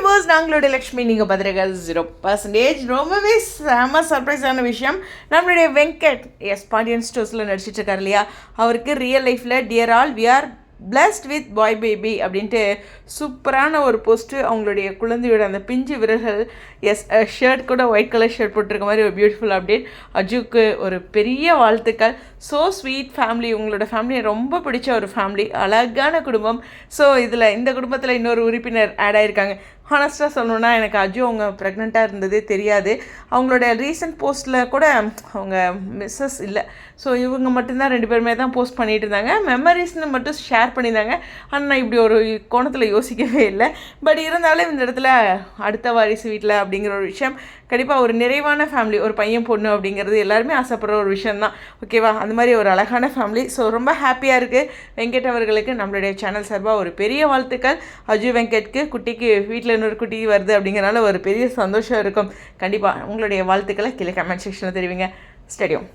Viewers நாங்களுடைய Lakshmi நீங்கள் பதிரகள் zero percentage ரொம்பவே செம சர்ப்ரைஸான விஷயம். நம்மளுடைய வெங்கட் எஸ் பாண்டியன் ஸ்டோர்ஸில் நடிச்சிட்டு இருக்கார் இல்லையா? அவருக்கு ரியல் லைஃப்பில் dear all we are blessed with boy baby அப்படின்ட்டு சூப்பரான ஒரு போஸ்ட்டு அவங்களுடைய குழந்தையோட அந்த பிஞ்சு விரல்கள் எஸ் ஷர்ட் கூட ஒயிட் கலர் ஷர்ட் போட்டிருக்க மாதிரி ஒரு பியூட்டிஃபுல் அப்டேட் அஜுக்கு ஒரு பெரிய வாழ்த்துக்கள். ஸோ ஸ்வீட் ஃபேமிலி உங்களோட ஃபேமிலி ரொம்ப பிடிச்ச ஒரு ஃபேமிலி அழகான குடும்பம். ஸோ இதில் இந்த குடும்பத்தில் இன்னொரு உறுப்பினர் ஆட் ஆயிருக்காங்க. ஹானஸ்ட்டாக சொல்லணுன்னா எனக்கு அஜு அவங்க ப்ரெக்னெண்ட்டாக இருந்ததே தெரியாது. அவங்களோட ரீசன்ட் போஸ்ட்டில் கூட அவங்க மிஸ்ஸஸ் இல்லை. ஸோ இவங்க மட்டும்தான் ரெண்டு பேருமே தான் போஸ்ட் பண்ணிகிட்டு இருந்தாங்க. மெமரிஸ்னு மட்டும் ஷேர் பண்ணியிருந்தாங்க. ஆனால் நான் இப்படி ஒரு கோணத்தில் யோசிக்கவே இல்லை. பட் இருந்தாலும் இந்த இடத்துல அடுத்த வாரிசு வீட்டில் அப்படிங்கிற ஒரு விஷயம். கண்டிப்பாக ஒரு நிறைவான ஃபேமிலி ஒரு பையன் பொண்ணு அப்படிங்கிறது எல்லாருமே ஆசைப்படுற ஒரு விஷயந்தான் ஓகேவா அந்த மாதிரி ஒரு அழகான ஃபேமிலி ஸோ ரொம்ப ஹாப்பியாக இருக்குது வெங்கட் அவர்களுக்கு நம்மளுடைய சேனல் சார்பாக ஒரு பெரிய வாழ்த்துக்கள். அஜு வெங்கட்க்கு குட்டிக்கு வீட்டில் இன்னொரு குட்டி வருது அப்படிங்கிறனால ஒரு பெரிய சந்தோஷம் இருக்கும். கண்டிப்பாக உங்களுடைய வாழ்த்துக்களை கீழே கமெண்ட் செக்ஷனில் தெரிவிங்க. ஸ்டேடியம்